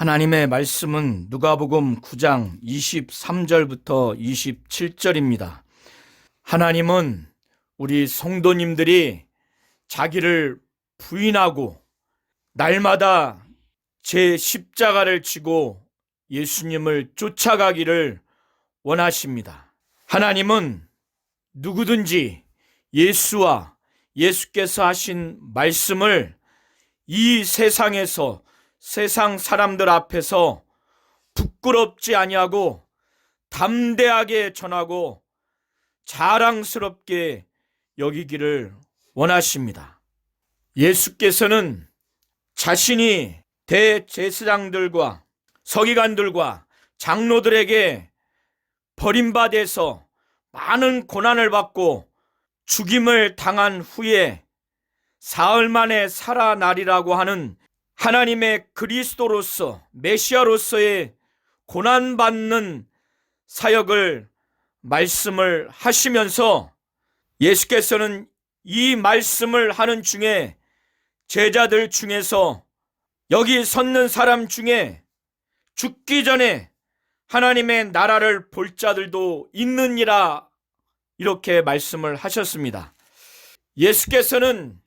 하나님의 말씀은 누가복음 9장 23절부터 27절입니다. 하나님은 우리 성도님들이 자기를 부인하고 날마다 제 십자가를 지고 예수님을 쫓아가기를 원하십니다. 하나님은 누구든지 예수와 예수께서 하신 말씀을 이 세상에서 세상 사람들 앞에서 부끄럽지 아니하고 담대하게 전하고 자랑스럽게 여기기를 원하십니다. 예수께서는 자신이 대제사장들과 서기관들과 장로들에게 버림받아서 많은 고난을 받고 죽임을 당한 후에 사흘 만에 살아나리라고 하는 하나님의 그리스도로서 메시아로서의 고난받는 사역을 말씀을 하시면서 예수께서는 이 말씀을 하는 중에 제자들 중에서 여기 섰는 사람 중에 죽기 전에 하나님의 나라를 볼 자들도 있느니라 이렇게 말씀을 하셨습니다. 예수께서는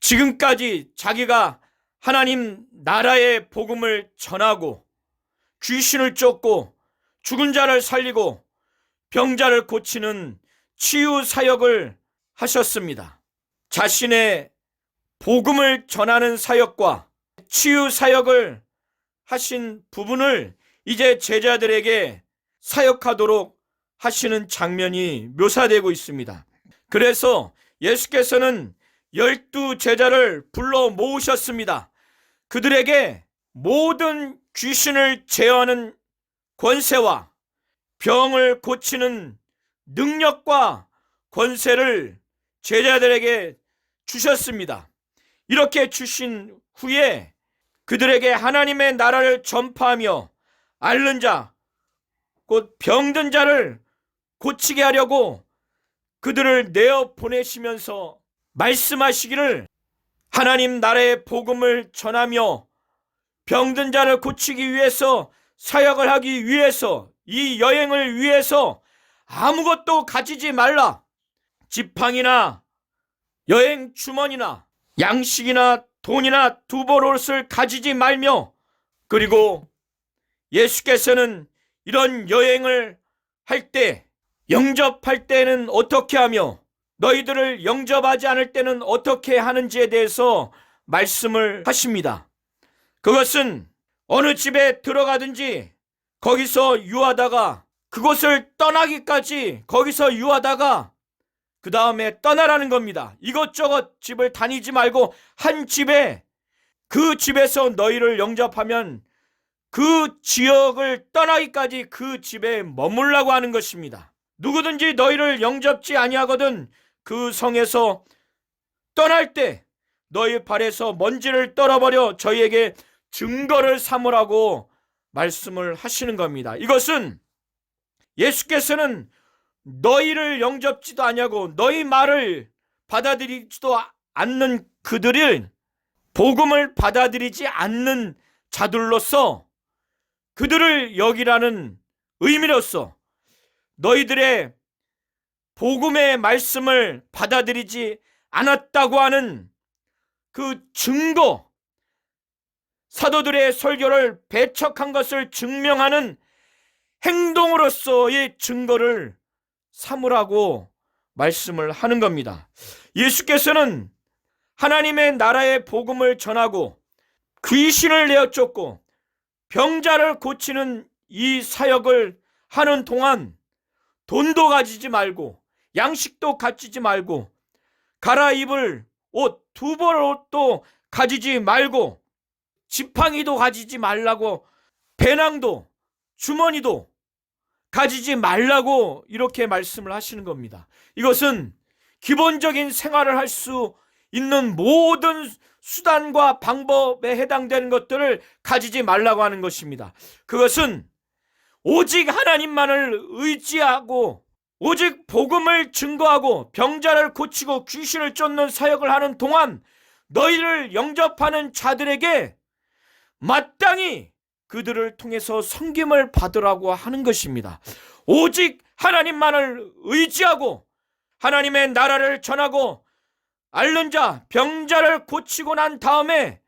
지금까지 자기가 하나님 나라의 복음을 전하고 귀신을 쫓고 죽은 자를 살리고 병자를 고치는 치유 사역을 하셨습니다. 자신의 복음을 전하는 사역과 치유 사역을 하신 부분을 이제 제자들에게 사역하도록 하시는 장면이 묘사되고 있습니다. 그래서 예수께서는 열두 제자를 불러 모으셨습니다. 그들에게 모든 귀신을 제어하는 권세와 병을 고치는 능력과 권세를 제자들에게 주셨습니다. 이렇게 주신 후에 그들에게 하나님의 나라를 전파하며 앓는 자, 곧 병든 자를 고치게 하려고 그들을 내어 보내시면서 말씀하시기를 하나님 나라의 복음을 전하며 병든 자를 고치기 위해서 사역을 하기 위해서 이 여행을 위해서 아무것도 가지지 말라. 지팡이나 여행 주머니나 양식이나 돈이나 두보롯을 가지지 말며 그리고 예수께서는 이런 여행을 할 때 영접할 때는 어떻게 하며 너희들을 영접하지 않을 때는 어떻게 하는지에 대해서 말씀을 하십니다. 그것은 어느 집에 들어가든지 거기서 유하다가 그곳을 떠나기까지 거기서 유하다가 그 다음에 떠나라는 겁니다. 이것저것 집을 다니지 말고 한 집에 그 집에서 너희를 영접하면 그 지역을 떠나기까지 그 집에 머물라고 하는 것입니다. 누구든지 너희를 영접지 아니하거든 그 성에서 떠날 때 너희 발에서 먼지를 떨어버려 저희에게 증거를 삼으라고 말씀을 하시는 겁니다. 이것은 예수께서는 너희를 영접지도 아니하고 너희 말을 받아들이지도 않는 그들을 복음을 받아들이지 않는 자들로서 그들을 여기라는 의미로서 너희들의 복음의 말씀을 받아들이지 않았다고 하는 그 증거, 사도들의 설교를 배척한 것을 증명하는 행동으로서의 증거를 삼으라고 말씀을 하는 겁니다. 예수께서는 하나님의 나라의 복음을 전하고 귀신을 내어 쫓고 병자를 고치는 이 사역을 하는 동안 돈도 가지지 말고 양식도 가지지 말고 갈아입을 옷 두 벌 옷도 가지지 말고 지팡이도 가지지 말라고 배낭도 주머니도 가지지 말라고 이렇게 말씀을 하시는 겁니다. 이것은 기본적인 생활을 할 수 있는 모든 수단과 방법에 해당되는 것들을 가지지 말라고 하는 것입니다. 그것은 오직 하나님만을 의지하고 오직 복음을 증거하고 병자를 고치고 귀신을 쫓는 사역을 하는 동안 너희를 영접하는 자들에게 마땅히 그들을 통해서 섬김을 받으라고 하는 것입니다. 오직 하나님만을 의지하고 하나님의 나라를 전하고 앓는 자, 병자를 고치고 난 다음에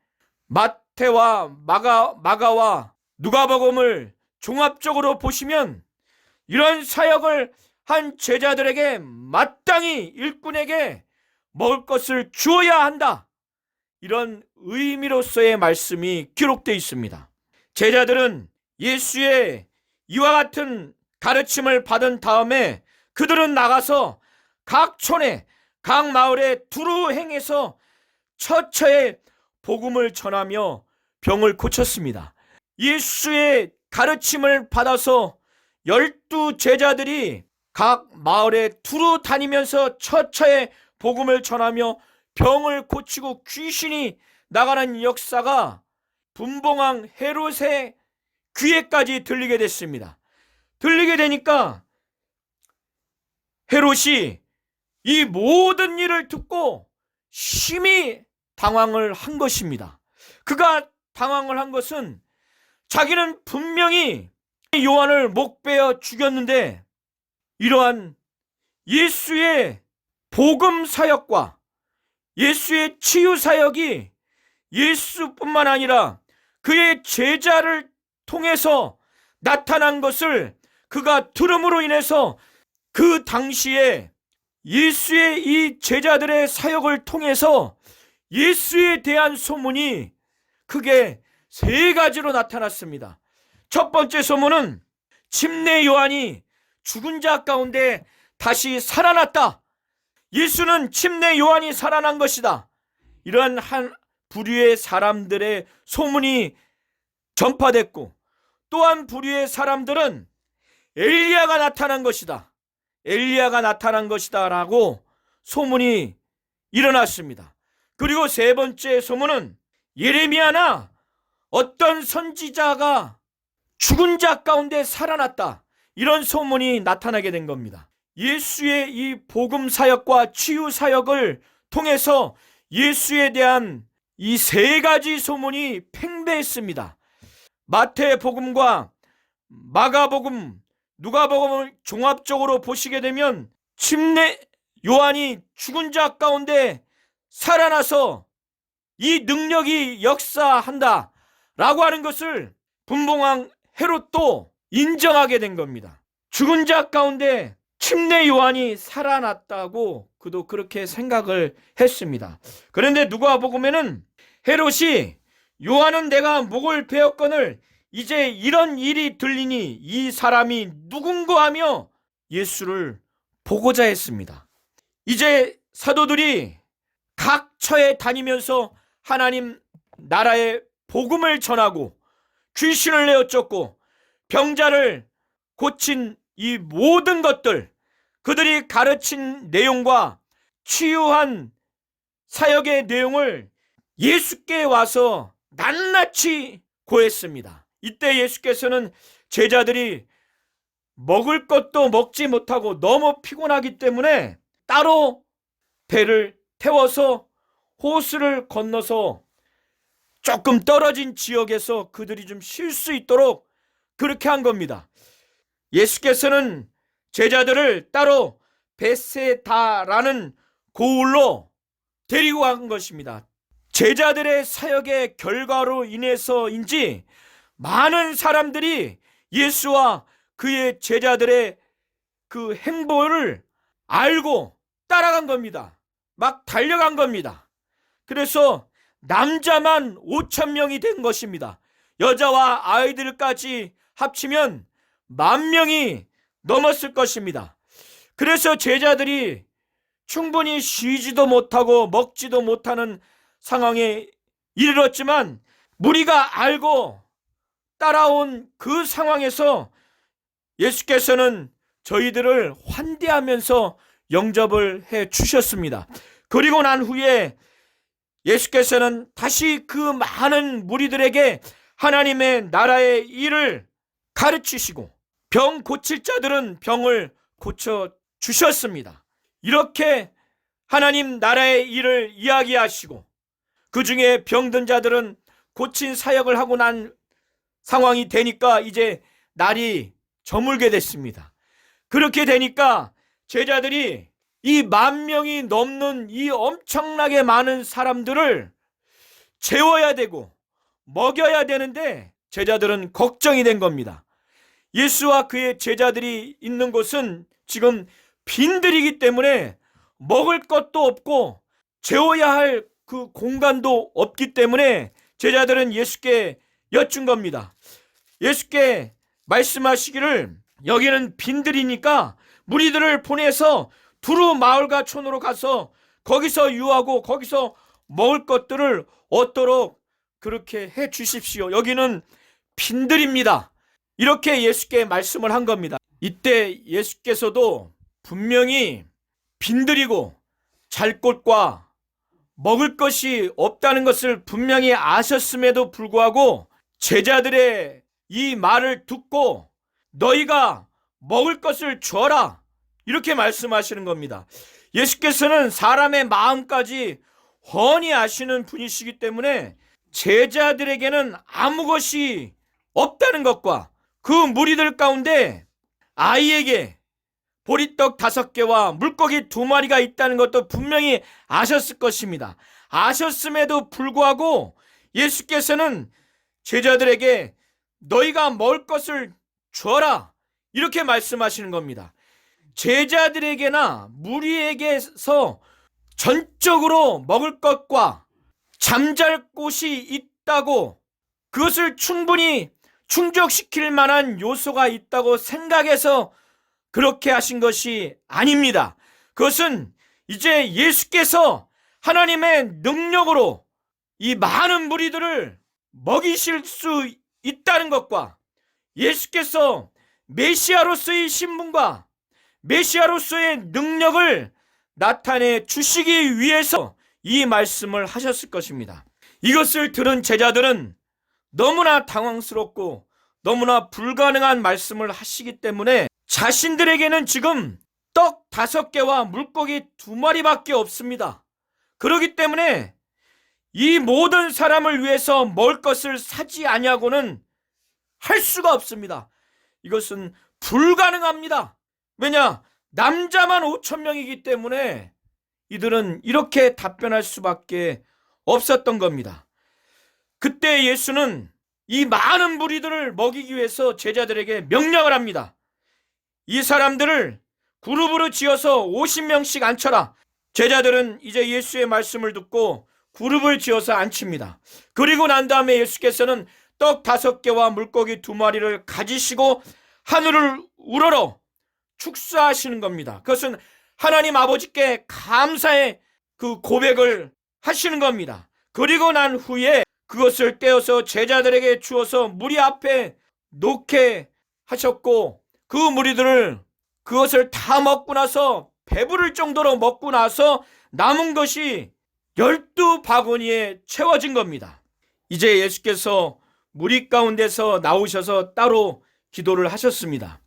마태와 마가, 마가와 누가복음을 종합적으로 보시면 이런 사역을 한 제자들에게 마땅히 일꾼에게 먹을 것을 주어야 한다. 이런 의미로서의 말씀이 기록되어 있습니다. 제자들은 예수의 이와 같은 가르침을 받은 다음에 그들은 나가서 각 촌에 각 마을에 두루 행해서 처처에 복음을 전하며 병을 고쳤습니다. 예수의 가르침을 받아서 열두 제자들이 각 마을에 두루 다니면서 처처에 복음을 전하며 병을 고치고 귀신이 나가는 역사가 분봉왕 헤롯의 귀에까지 들리게 됐습니다. 들리게 되니까 헤롯이 이 모든 일을 듣고 심히 당황을 한 것입니다. 그가 당황을 한 것은 자기는 분명히 요한을 목베어 죽였는데 이러한 예수의 복음 사역과 예수의 치유 사역이 예수뿐만 아니라 그의 제자를 통해서 나타난 것을 그가 들음으로 인해서 그 당시에 예수의 이 제자들의 사역을 통해서 예수에 대한 소문이 크게 세 가지로 나타났습니다. 첫 번째 소문은 침례 요한이 죽은 자 가운데 다시 살아났다. 예수는 침례 요한이 살아난 것이다. 이러한 한 부류의 사람들의 소문이 전파됐고 또한 부류의 사람들은 엘리야가 나타난 것이다. 엘리야가 나타난 것이다 라고 소문이 일어났습니다. 그리고 세 번째 소문은 예레미야나 어떤 선지자가 죽은 자 가운데 살아났다. 이런 소문이 나타나게 된 겁니다. 예수의 이 복음 사역과 치유 사역을 통해서 예수에 대한 이 세 가지 소문이 팽배했습니다. 마태 복음과 마가 복음, 누가 복음을 종합적으로 보시게 되면 침례 요한이 죽은 자 가운데 살아나서 이 능력이 역사한다 라고 하는 것을 분봉왕 헤롯도 인정하게 된 겁니다. 죽은 자 가운데 침례 요한이 살아났다고 그도 그렇게 생각을 했습니다. 그런데 누가 보면은 헤롯이 요한은 내가 목을 베었거늘 이제 이런 일이 들리니 이 사람이 누군가 하며 예수를 보고자 했습니다. 이제 사도들이 각 처에 다니면서 하나님 나라의 복음을 전하고 귀신을 내어 쫓고 병자를 고친 이 모든 것들 그들이 가르친 내용과 치유한 사역의 내용을 예수께 와서 낱낱이 고했습니다. 이때 예수께서는 제자들이 먹을 것도 먹지 못하고 너무 피곤하기 때문에 따로 배를 태워서 호수를 건너서 조금 떨어진 지역에서 그들이 좀 쉴 수 있도록 그렇게 한 겁니다. 예수께서는 제자들을 따로 베세다라는 고을로 데리고 간 것입니다. 제자들의 사역의 결과로 인해서인지 많은 사람들이 예수와 그의 제자들의 그 행보를 알고 따라간 겁니다. 막 달려간 겁니다. 그래서 남자만 5천 명이 된 것입니다. 여자와 아이들까지 합치면 만 명이 넘었을 것입니다. 그래서 제자들이 충분히 쉬지도 못하고 먹지도 못하는 상황에 이르렀지만 무리가 알고 따라온 그 상황에서 예수께서는 저희들을 환대하면서 영접을 해 주셨습니다. 그리고 난 후에 예수께서는 다시 그 많은 무리들에게 하나님의 나라의 일을 가르치시고 병 고칠 자들은 병을 고쳐 주셨습니다. 이렇게 하나님 나라의 일을 이야기하시고 그 중에 병든 자들은 고친 사역을 하고 난 상황이 되니까 이제 날이 저물게 됐습니다. 그렇게 되니까 제자들이 이 만 명이 넘는 이 엄청나게 많은 사람들을 재워야 되고 먹여야 되는데 제자들은 걱정이 된 겁니다. 예수와 그의 제자들이 있는 곳은 지금 빈들이기 때문에 먹을 것도 없고 재워야 할 그 공간도 없기 때문에 제자들은 예수께 여쭌 겁니다. 예수께 말씀하시기를 여기는 빈들이니까 무리들을 보내서 두루 마을과 촌으로 가서 거기서 유하고 거기서 먹을 것들을 얻도록 그렇게 해 주십시오. 여기는 빈들입니다. 이렇게 예수께 말씀을 한 겁니다. 이때 예수께서도 분명히 빈들이고 잘 곳과 먹을 것이 없다는 것을 분명히 아셨음에도 불구하고 제자들의 이 말을 듣고 너희가 먹을 것을 줘라 이렇게 말씀하시는 겁니다. 예수께서는 사람의 마음까지 훤히 아시는 분이시기 때문에 제자들에게는 아무 것이 없다는 것과 그 무리들 가운데 아이에게 보리떡 다섯 개와 물고기 두 마리가 있다는 것도 분명히 아셨을 것입니다. 아셨음에도 불구하고 예수께서는 제자들에게 너희가 먹을 것을 줘라 이렇게 말씀하시는 겁니다. 제자들에게나 무리에게서 전적으로 먹을 것과 잠잘 곳이 있다고 그것을 충분히 충족시킬 만한 요소가 있다고 생각해서 그렇게 하신 것이 아닙니다. 그것은 이제 예수께서 하나님의 능력으로 이 많은 무리들을 먹이실 수 있다는 것과 예수께서 메시아로서의 신분과 메시아로서의 능력을 나타내 주시기 위해서 이 말씀을 하셨을 것입니다. 이것을 들은 제자들은 너무나 당황스럽고 너무나 불가능한 말씀을 하시기 때문에 자신들에게는 지금 떡 다섯 개와 물고기 두 마리밖에 없습니다. 그렇기 때문에 이 모든 사람을 위해서 먹을 것을 사지 아니하고는 할 수가 없습니다. 이것은 불가능합니다. 왜냐? 남자만 5천 명이기 때문에 이들은 이렇게 답변할 수밖에 없었던 겁니다. 그때 예수는 이 많은 무리들을 먹이기 위해서 제자들에게 명령을 합니다. 이 사람들을 그룹으로 지어서 50명씩 앉혀라. 제자들은 이제 예수의 말씀을 듣고 그룹을 지어서 앉힙니다. 그리고 난 다음에 예수께서는 떡 다섯 개와 물고기 두 마리를 가지시고 하늘을 우러러 축사하시는 겁니다. 그것은 하나님 아버지께 감사의 그 고백을 하시는 겁니다. 그리고 난 후에 그것을 떼어서 제자들에게 주어서 무리 앞에 놓게 하셨고 그 무리들을 그것을 다 먹고 나서 배부를 정도로 먹고 나서 남은 것이 열두 바구니에 채워진 겁니다. 이제 예수께서 무리 가운데서 나오셔서 따로 기도를 하셨습니다.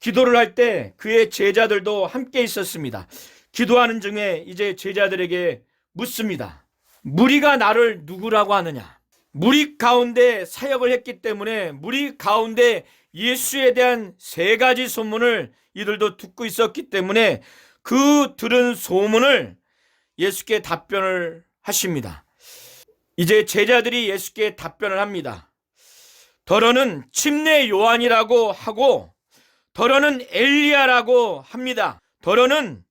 기도를 할 때 그의 제자들도 함께 있었습니다. 기도하는 중에 이제 제자들에게 묻습니다. 무리가 나를 누구라고 하느냐? 무리 가운데 사역을 했기 때문에 무리 가운데 예수에 대한 세 가지 소문을 이들도 듣고 있었기 때문에 그 들은 소문을 예수께 답변을 하십니다. 이제 제자들이 예수께 답변을 합니다. 더러는 침례 요한이라고 하고 더러는 엘리야라고 합니다. 더러는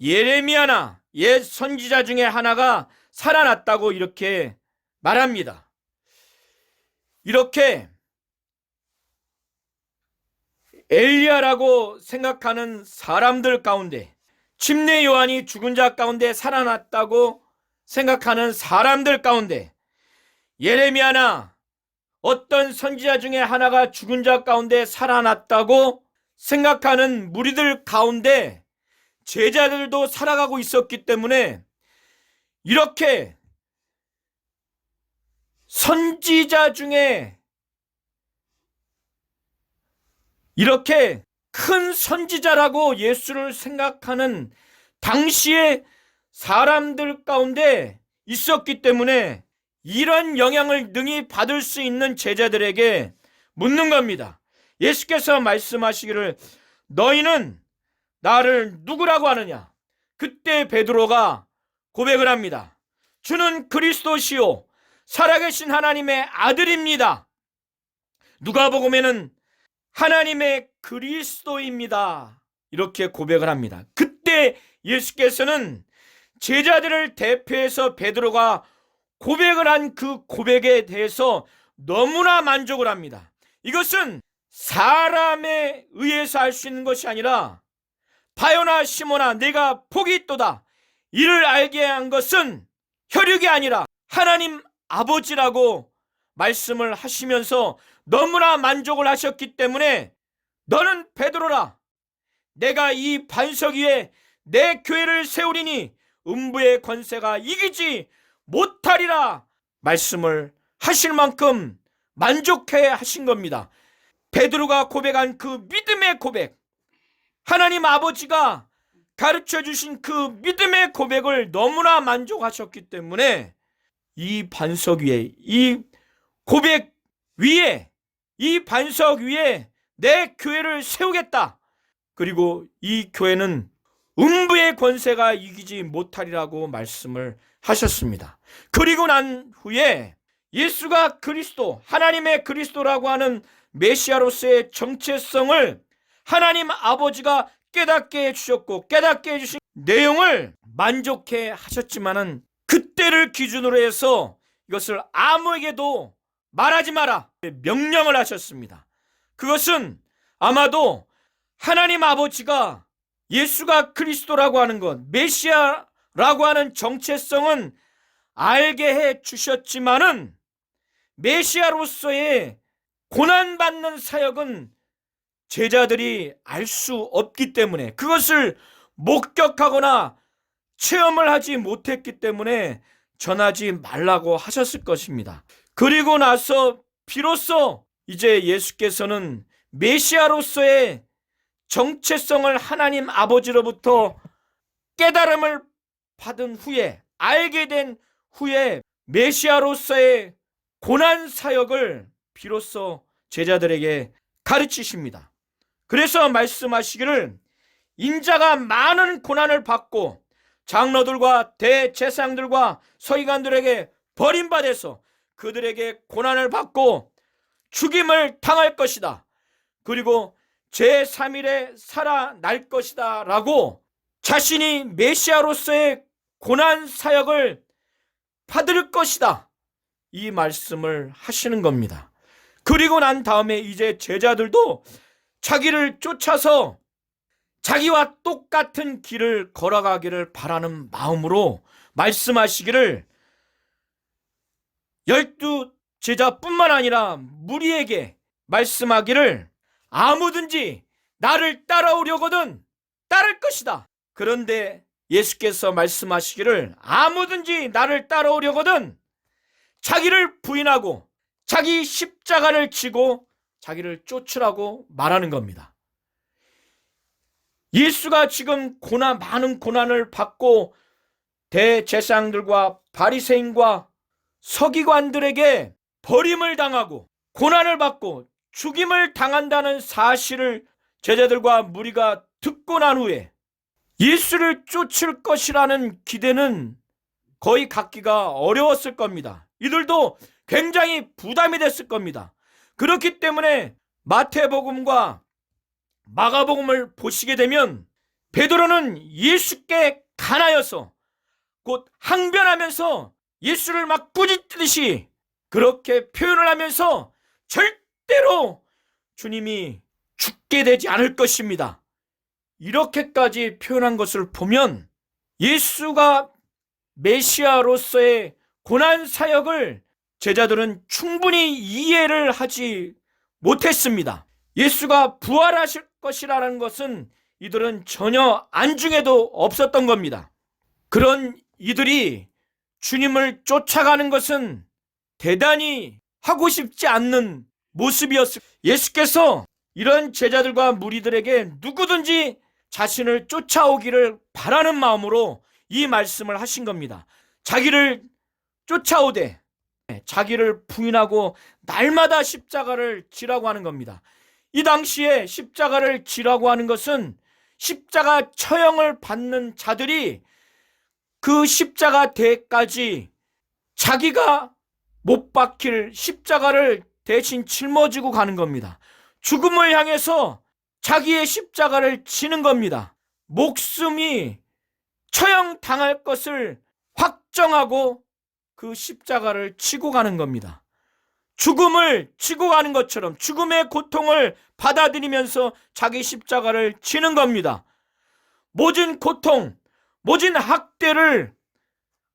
예레미야나 옛 선지자 중에 하나가 살아났다고 이렇게 말합니다. 이렇게 엘리야라고 생각하는 사람들 가운데 침례 요한이 죽은 자 가운데 살아났다고 생각하는 사람들 가운데 예레미야나 어떤 선지자 중에 하나가 죽은 자 가운데 살아났다고 생각하는 무리들 가운데 제자들도 살아가고 있었기 때문에 이렇게 선지자 중에 이렇게 큰 선지자라고 예수를 생각하는 당시의 사람들 가운데 있었기 때문에 이런 영향을 능히 받을 수 있는 제자들에게 묻는 겁니다. 예수께서 말씀하시기를 너희는 나를 누구라고 하느냐? 그때 베드로가 고백을 합니다. 주는 그리스도시요 살아계신 하나님의 아들입니다. 누가복음에는 하나님의 그리스도입니다. 이렇게 고백을 합니다. 그때 예수께서는 제자들을 대표해서 베드로가 고백을 한 그 고백에 대해서 너무나 만족을 합니다. 이것은 사람에 의해서 할 수 있는 것이 아니라 바요나 시모나 내가 복이 있도다. 이를 알게 한 것은 혈육이 아니라 하나님 아버지라고 말씀을 하시면서 너무나 만족을 하셨기 때문에 너는 베드로라. 내가 이 반석 위에 내 교회를 세우리니 음부의 권세가 이기지 못하리라 말씀을 하실 만큼 만족해 하신 겁니다. 베드로가 고백한 그 믿음의 고백, 하나님 아버지가 가르쳐 주신 그 믿음의 고백을 너무나 만족하셨기 때문에 이 반석 위에, 이 고백 위에, 이 반석 위에 내 교회를 세우겠다. 그리고 이 교회는 음부의 권세가 이기지 못하리라고 말씀을 하셨습니다. 그리고 난 후에 예수가 그리스도, 하나님의 그리스도라고 하는 메시아로서의 정체성을 하나님 아버지가 깨닫게 해주셨고 깨닫게 해주신 내용을 만족해 하셨지만은 그때를 기준으로 해서 이것을 아무에게도 말하지 마라 명령을 하셨습니다. 그것은 아마도 하나님 아버지가 예수가 그리스도라고 하는 것, 메시아라고 하는 정체성은 알게 해 주셨지만은 메시아로서의 고난받는 사역은 제자들이 알 수 없기 때문에 그것을 목격하거나 체험을 하지 못했기 때문에 전하지 말라고 하셨을 것입니다. 그리고 나서 비로소 이제 예수께서는 메시아로서의 정체성을 하나님 아버지로부터 깨달음을 받은 후에 알게 된 후에 메시아로서의 고난 사역을 비로소 제자들에게 가르치십니다. 그래서 말씀하시기를 인자가 많은 고난을 받고 장로들과 대제사장들과 서기관들에게 버림받아서 그들에게 고난을 받고 죽임을 당할 것이다. 그리고 제3일에 살아날 것이다. 라고 자신이 메시아로서의 고난 사역을 받을 것이다. 이 말씀을 하시는 겁니다. 그리고 난 다음에 이제 제자들도 자기를 쫓아서 자기와 똑같은 길을 걸어가기를 바라는 마음으로 말씀하시기를 열두 제자뿐만 아니라 무리에게 말씀하기를 아무든지 나를 따라오려거든 따를 것이다. 그런데 예수께서 말씀하시기를 아무든지 나를 따라오려거든 자기를 부인하고 자기 십자가를 지고 자기를 쫓으라고 말하는 겁니다. 예수가 지금 고난 많은 고난을 받고 대제사장들과 바리새인과 서기관들에게 버림을 당하고 고난을 받고 죽임을 당한다는 사실을 제자들과 무리가 듣고 난 후에 예수를 쫓을 것이라는 기대는 거의 갖기가 어려웠을 겁니다. 이들도 굉장히 부담이 됐을 겁니다. 그렇기 때문에 마태복음과 마가복음을 보시게 되면 베드로는 예수께 간하여서 곧 항변하면서 예수를 막 꾸짖듯이 그렇게 표현을 하면서 절대로 주님이 죽게 되지 않을 것입니다. 이렇게까지 표현한 것을 보면 예수가 메시아로서의 고난 사역을 제자들은 충분히 이해를 하지 못했습니다. 예수가 부활하실 것이라는 것은 이들은 전혀 안중에도 없었던 겁니다. 그런 이들이 주님을 쫓아가는 것은 대단히 하고 싶지 않는 모습이었을 예수께서 이런 제자들과 무리들에게 누구든지 자신을 쫓아오기를 바라는 마음으로 이 말씀을 하신 겁니다. 자기를 쫓아오되 자기를 부인하고 날마다 십자가를 지라고 하는 겁니다. 이 당시에 십자가를 지라고 하는 것은 십자가 처형을 받는 자들이 그 십자가 대까지 자기가 못 박힐 십자가를 대신 짊어지고 가는 겁니다. 죽음을 향해서 자기의 십자가를 지는 겁니다. 목숨이 처형 당할 것을 확정하고 그 십자가를 치고 가는 겁니다. 죽음을 치고 가는 것처럼 죽음의 고통을 받아들이면서 자기 십자가를 치는 겁니다. 모진 고통, 모진 학대를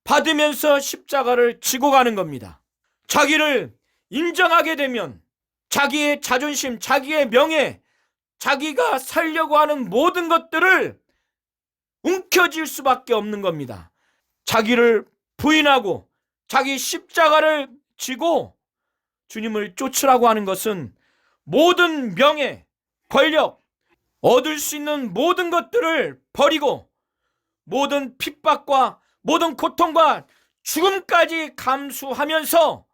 받으면서 십자가를 지고 가는 겁니다. 자기를 인정하게 되면 자기의 자존심, 자기의 명예, 자기가 살려고 하는 모든 것들을 움켜쥘 수밖에 없는 겁니다. 자기를 부인하고 자기 십자가를 지고 주님을 쫓으라고 하는 것은 모든 명예, 권력, 얻을 수 있는 모든 것들을 버리고 모든 핍박과 모든 고통과 죽음까지 감수하면서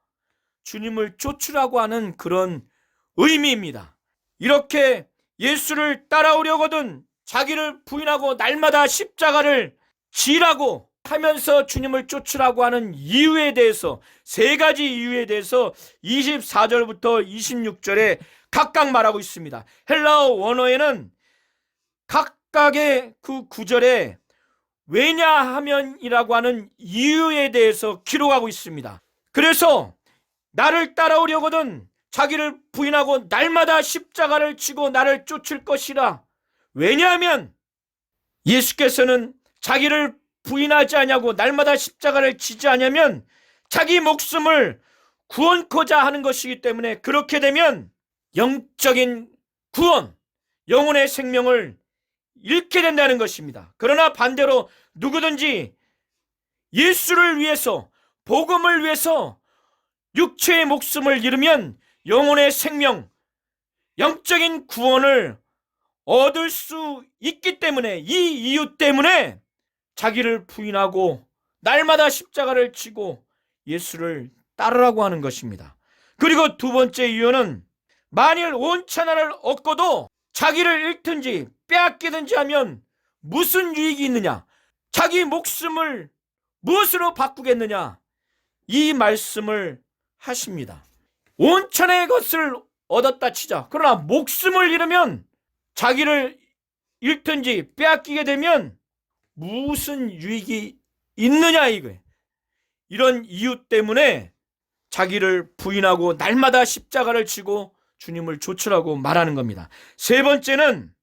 주님을 쫓으라고 하는 그런 의미입니다. 이렇게 예수를 따라오려거든 자기를 부인하고 날마다 십자가를 지라고 하면서 주님을 쫓으라고 하는 이유에 대해서 세 가지 이유에 대해서 24절부터 26절에 각각 말하고 있습니다. 헬라어 원어에는 각각의 그 구절에 왜냐하면이라고 하는 이유에 대해서 기록하고 있습니다. 그래서 나를 따라오려거든 자기를 부인하고 날마다 십자가를 지고 나를 쫓을 것이라. 왜냐하면 예수께서는 자기를 부인하지 않냐고 날마다 십자가를 지지 않냐면 자기 목숨을 구원코자 하는 것이기 때문에 그렇게 되면 영적인 구원, 영혼의 생명을 잃게 된다는 것입니다. 그러나 반대로 누구든지 예수를 위해서, 복음을 위해서 육체의 목숨을 잃으면 영혼의 생명, 영적인 구원을 얻을 수 있기 때문에 이 이유 때문에 자기를 부인하고 날마다 십자가를 지고 예수를 따르라고 하는 것입니다. 그리고 두 번째 이유는 만일 온 천하를 얻고도 자기를 잃든지 빼앗기든지 하면 무슨 유익이 있느냐? 자기 목숨을 무엇으로 바꾸겠느냐? 이 말씀을 하십니다. 온 천하의 것을 얻었다 치자. 그러나 목숨을 잃으면 자기를 잃든지 빼앗기게 되면 무슨 유익이 있느냐 이거예요. 이런 이유 때문에 자기를 부인하고 날마다 십자가를 지고 주님을 좇으라고 말하는 겁니다. 세 번째는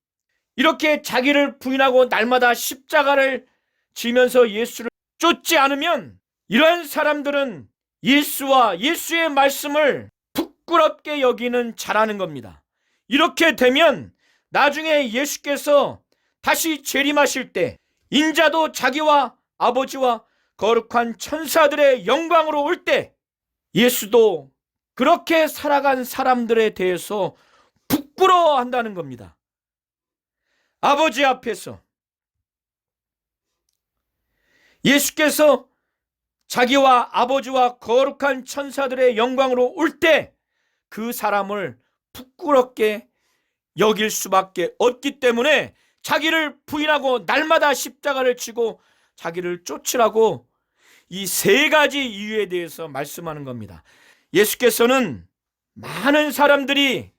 이렇게 자기를 부인하고 날마다 십자가를 지면서 예수를 쫓지 않으면 이러한 사람들은 예수와 예수의 말씀을 부끄럽게 여기는 자라는 겁니다. 이렇게 되면 나중에 예수께서 다시 재림하실 때 인자도 자기와 아버지와 거룩한 천사들의 영광으로 올 때 예수도 그렇게 살아간 사람들에 대해서 부끄러워한다는 겁니다. 아버지 앞에서 예수께서 자기와 아버지와 거룩한 천사들의 영광으로 올 때 그 사람을 부끄럽게 여길 수밖에 없기 때문에 자기를 부인하고 날마다 십자가를 치고 자기를 쫓으라고 이 세 가지 이유에 대해서 말씀하는 겁니다. 예수께서는 많은 사람들이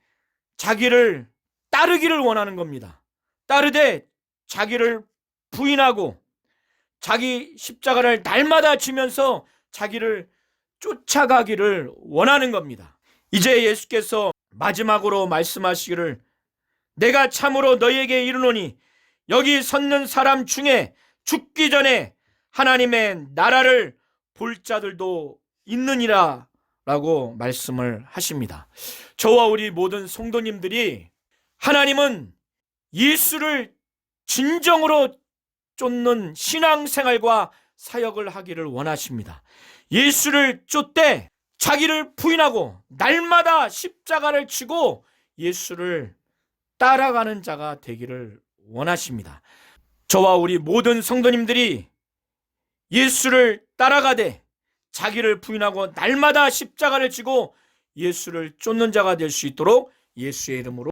자기를 따르기를 원하는 겁니다. 따르되 자기를 부인하고 자기 십자가를 날마다 지면서 자기를 쫓아가기를 원하는 겁니다. 이제 예수께서 마지막으로 말씀하시기를 내가 참으로 너희에게 이르노니 여기 섰는 사람 중에 죽기 전에 하나님의 나라를 볼 자들도 있느니라 라고 말씀을 하십니다. 저와 우리 모든 성도님들이 하나님은 예수를 진정으로 쫓는 신앙생활과 사역을 하기를 원하십니다. 예수를 쫓되 자기를 부인하고 날마다 십자가를 치고 예수를 따라가는 자가 되기를 원하십니다. 저와 우리 모든 성도님들이 예수를 따라가되 자기를 부인하고 날마다 십자가를 지고 예수를 쫓는 자가 될 수 있도록 예수의 이름으로